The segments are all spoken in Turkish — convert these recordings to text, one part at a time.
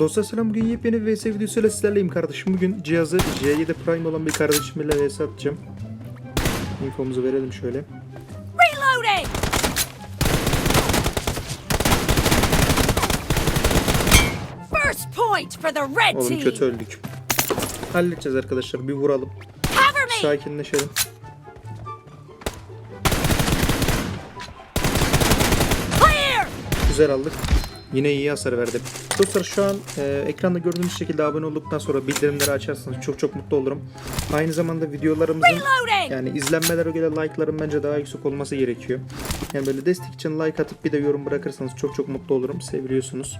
Dostlar selam bugün yepyeni bir VS videosuyla sizlerleyim kardeşim. Bugün cihazı J7 Prime olan bir kardeşimle VS atacağım. Infomuzu verelim şöyle. Reloading! First point for the red Oğlum team. kötü öldük. Halledeceğiz arkadaşlar bir vuralım. Sakinleşelim. Güzel aldık. Yine iyi hasar verdi. Dostlar şu an e, ekranda gördüğünüz şekilde abone olduktan sonra bildirimleri açarsanız çok çok mutlu olurum. Aynı zamanda videolarımızın yani izlenmelere göre like'ların bence daha yüksek olması gerekiyor. Yani böyle destek için like atıp bir de yorum bırakırsanız çok çok mutlu olurum. Seviliyorsunuz.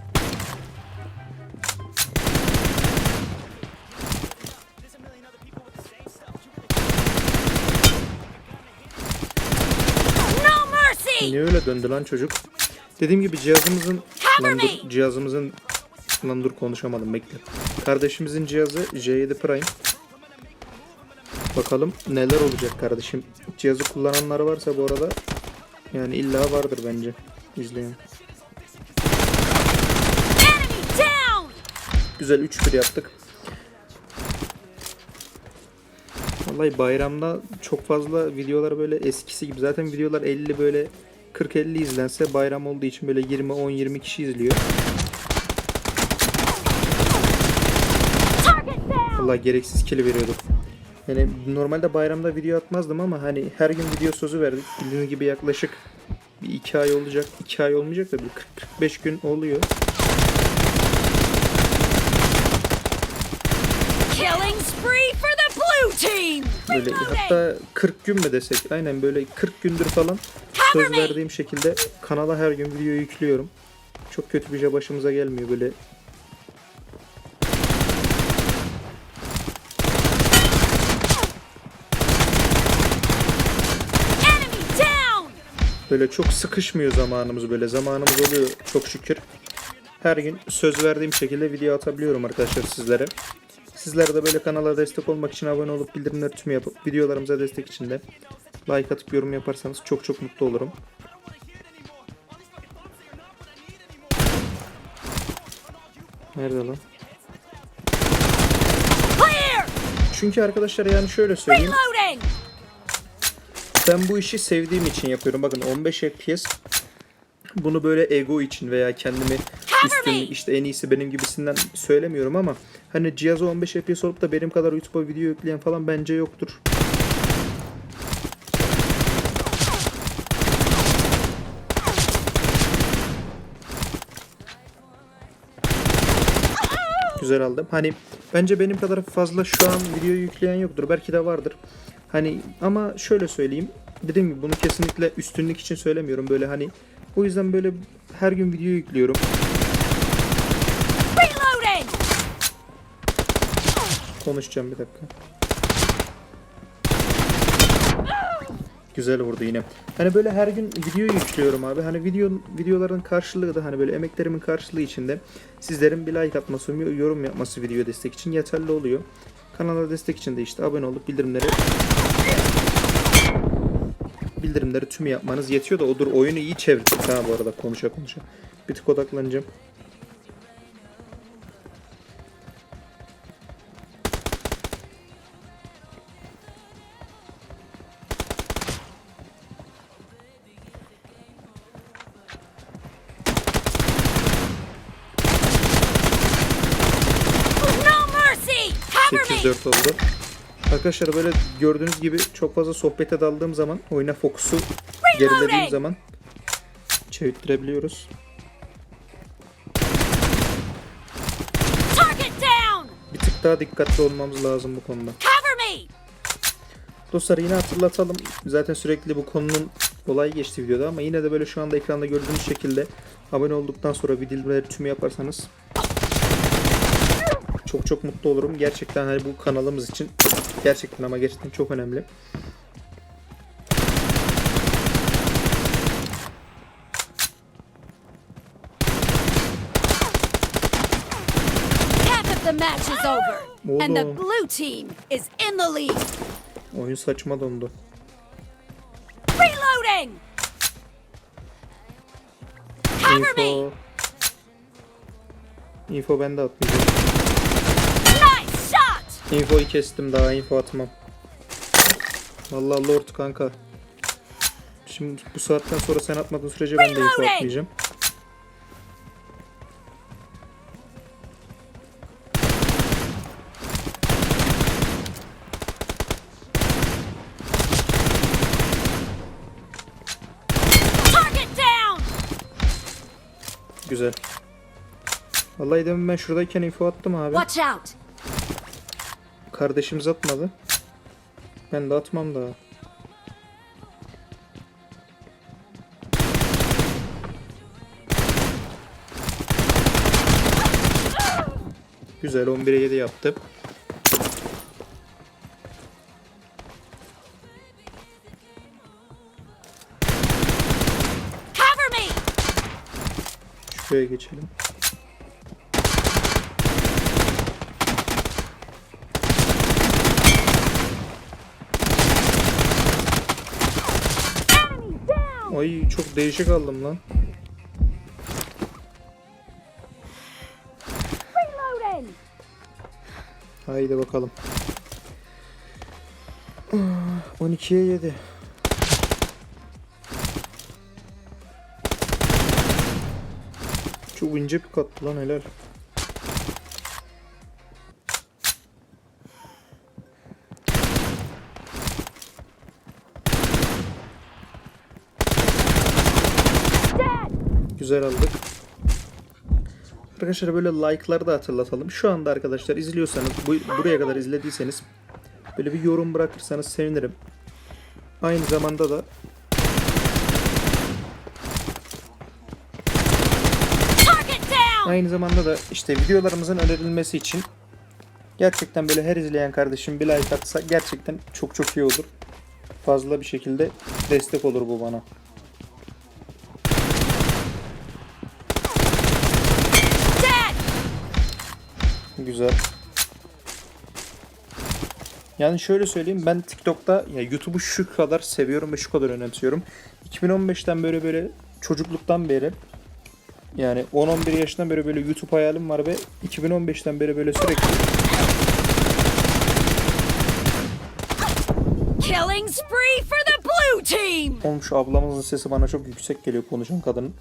Niye öyle döndü lan çocuk? Dediğim gibi cihazımızın lan dur, cihazımızın lan dur konuşamadım bekle. Kardeşimizin cihazı J7 Prime. Bakalım neler olacak kardeşim. Cihazı kullananlar varsa bu arada yani illa vardır bence down! Güzel 3-1 yaptık. Vallahi bayramda çok fazla videolar böyle eskisi gibi. Zaten videolar 50 böyle 40-50 izlense bayram olduğu için böyle 20-10-20 kişi izliyor. Vallahi gereksiz kill veriyorduk. Yani normalde bayramda video atmazdım ama hani her gün video sözü verdik. Bildiğiniz gibi yaklaşık bir iki ay olacak. iki ay olmayacak da bir 40-45 gün oluyor. Böyle hatta 40 gün mü desek aynen böyle 40 gündür falan söz verdiğim şekilde kanala her gün video yüklüyorum. Çok kötü bir şey başımıza gelmiyor böyle. Böyle çok sıkışmıyor zamanımız böyle. Zamanımız oluyor çok şükür. Her gün söz verdiğim şekilde video atabiliyorum arkadaşlar sizlere. Sizler de böyle kanala destek olmak için abone olup bildirimleri tüm yapıp videolarımıza destek için de like atıp yorum yaparsanız çok çok mutlu olurum. Nerede lan? Çünkü arkadaşlar yani şöyle söyleyeyim. Ben bu işi sevdiğim için yapıyorum. Bakın 15 FPS bunu böyle ego için veya kendimi üstün işte en iyisi benim gibisinden söylemiyorum ama hani cihazı 15 FPS olup da benim kadar YouTube'a video yükleyen falan bence yoktur. Güzel aldım. Hani bence benim kadar fazla şu an video yükleyen yoktur. Belki de vardır. Hani ama şöyle söyleyeyim. Dediğim gibi bunu kesinlikle üstünlük için söylemiyorum. Böyle hani o yüzden böyle her gün video yüklüyorum. Konuşacağım bir dakika. Güzel vurdu yine. Hani böyle her gün video yüklüyorum abi. Hani video videoların karşılığı da hani böyle emeklerimin karşılığı içinde sizlerin bir like atması, yorum yapması video destek için yeterli oluyor. Kanala destek için de işte abone olup bildirimleri bildirimleri tüm yapmanız yetiyor da odur oyunu iyi çevirdik ha bu arada konuşa konuşa. Bir tık odaklanacağım. 4 oldu. Arkadaşlar böyle gördüğünüz gibi çok fazla sohbete daldığım zaman oyuna fokusu gerilediğim zaman çevirttirebiliyoruz. Bir tık daha dikkatli olmamız lazım bu konuda. Dostlar yine hatırlatalım. Zaten sürekli bu konunun olay geçti videoda ama yine de böyle şu anda ekranda gördüğünüz şekilde abone olduktan sonra bildirimleri tümü yaparsanız çok çok mutlu olurum. Gerçekten hani bu kanalımız için gerçekten ama gerçekten çok önemli. Over, and the blue team is in the lead. Oyun saçma dondu. Reloading! Cover me! Info. Info ben de atmayacağım. Infoyu kestim daha info atmam. Vallahi Lord kanka. Şimdi bu saatten sonra sen atmadığın sürece ben de info atmayacağım. Güzel. Vallahi demin ben şuradayken info attım abi. Watch out! Kardeşimiz atmadı. Ben de atmam daha. Güzel 11'e 7 yaptı. Cover me! Şuraya geçelim. Ay çok değişik aldım lan. Haydi bakalım. Ah, 12'ye 7. Çok ince bir kattı lan helal. Güzel aldık. Arkadaşlar böyle like'ları da hatırlatalım. Şu anda arkadaşlar izliyorsanız, bu, buraya kadar izlediyseniz böyle bir yorum bırakırsanız sevinirim. Aynı zamanda da aynı zamanda da işte videolarımızın önerilmesi için gerçekten böyle her izleyen kardeşim bir like atsa gerçekten çok çok iyi olur. Fazla bir şekilde destek olur bu bana. Güzel. Yani şöyle söyleyeyim ben TikTok'ta ya YouTube'u şu kadar seviyorum ve şu kadar önemsiyorum. 2015'ten böyle böyle çocukluktan beri yani 10-11 yaşından beri böyle YouTube hayalim var ve 2015'ten beri böyle sürekli Killing spree for the team! olmuş ablamızın sesi bana çok yüksek geliyor konuşan kadının.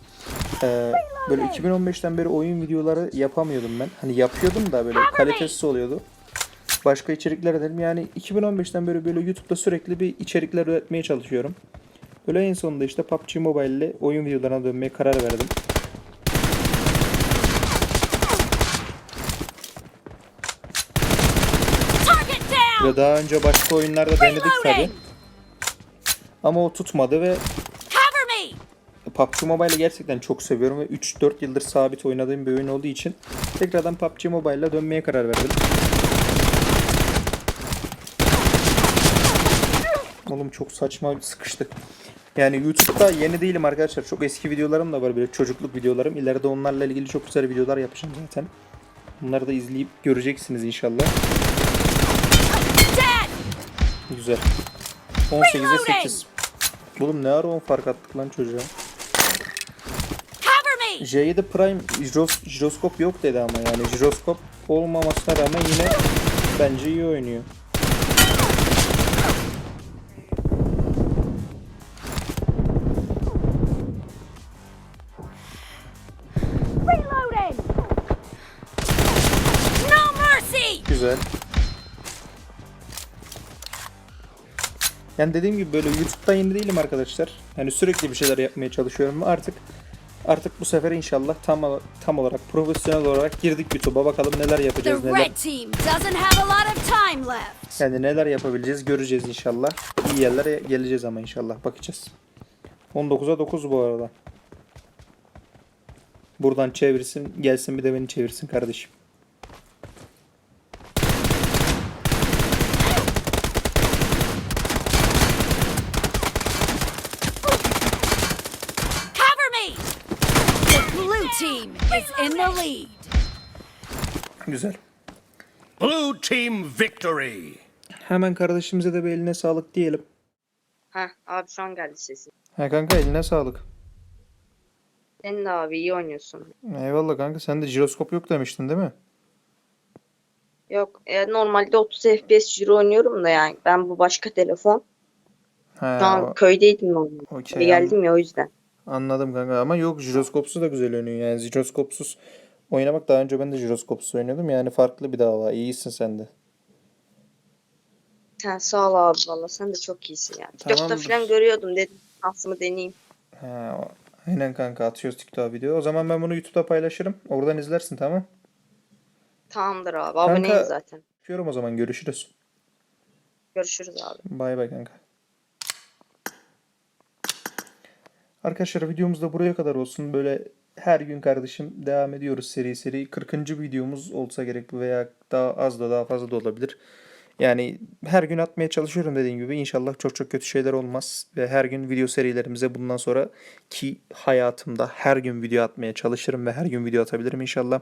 Ee, böyle 2015'ten beri oyun videoları yapamıyordum ben. Hani yapıyordum da böyle kalitesiz oluyordu. Başka içerikler edelim. Yani 2015'ten beri böyle YouTube'da sürekli bir içerikler üretmeye çalışıyorum. Böyle en sonunda işte PUBG Mobile ile oyun videolarına dönmeye karar verdim. Ve daha önce başka oyunlarda denedik tabi. Ama o tutmadı ve! PUBG Mobile'ı gerçekten çok seviyorum ve 3-4 yıldır sabit oynadığım bir oyun olduğu için tekrardan PUBG Mobile'la dönmeye karar verdim. Oğlum çok saçma sıkıştık. Yani YouTube'da yeni değilim arkadaşlar. Çok eski videolarım da var böyle çocukluk videolarım. İleride onlarla ilgili çok güzel videolar yapacağım zaten. Bunları da izleyip göreceksiniz inşallah. Güzel. 18'e 8. Oğlum ne ara 10 fark attık lan çocuğa. Cover me! J'de Prime jiros, jiroskop yok dedi ama yani jiroskop olmamasına rağmen yine bence iyi oynuyor. Yani dediğim gibi böyle YouTube'da yeni değilim arkadaşlar. Yani sürekli bir şeyler yapmaya çalışıyorum artık artık bu sefer inşallah tam tam olarak profesyonel olarak girdik YouTube'a bakalım neler yapacağız neler. Yani neler yapabileceğiz göreceğiz inşallah. İyi yerlere geleceğiz ama inşallah bakacağız. 19'a 9 bu arada. Buradan çevirsin gelsin bir de beni çevirsin kardeşim. Cover me! The blue team is in the lead. Güzel. Blue team victory. Hemen kardeşimize de bir eline sağlık diyelim. Heh abi şu an geldi sesin. Ha kanka eline sağlık. Sen de abi iyi oynuyorsun. Eyvallah kanka sen de jiroskop yok demiştin değil mi? Yok e, normalde 30 FPS Giro oynuyorum da yani ben bu başka telefon. Ha, Şu an o- köydeydim okey, geldim ya o yüzden. Anladım kanka ama yok jiroskopsuz da güzel oynuyor yani jiroskopsuz oynamak daha önce ben de jiroskopsuz oynuyordum yani farklı bir dava iyisin sen de. Ha, sağ ol abi valla sen de çok iyisin ya. TikTok'ta Tamamdır. falan görüyordum dedim şansımı deneyeyim. Ha, aynen kanka atıyoruz TikTok video. O zaman ben bunu YouTube'da paylaşırım. Oradan izlersin tamam. Tamamdır abi aboneyim Kanka- zaten. Öpüyorum o zaman görüşürüz. Görüşürüz abi. Bay bay kanka. Arkadaşlar videomuz da buraya kadar olsun. Böyle her gün kardeşim devam ediyoruz seri seri. 40. videomuz olsa gerek bu veya daha az da daha fazla da olabilir. Yani her gün atmaya çalışıyorum dediğim gibi. İnşallah çok çok kötü şeyler olmaz. Ve her gün video serilerimize bundan sonra ki hayatımda her gün video atmaya çalışırım ve her gün video atabilirim inşallah.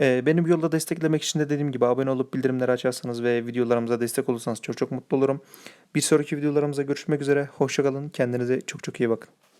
Ee, beni bu yolda desteklemek için de dediğim gibi abone olup bildirimleri açarsanız ve videolarımıza destek olursanız çok çok mutlu olurum. Bir sonraki videolarımıza görüşmek üzere. Hoşçakalın. Kendinize çok çok iyi bakın.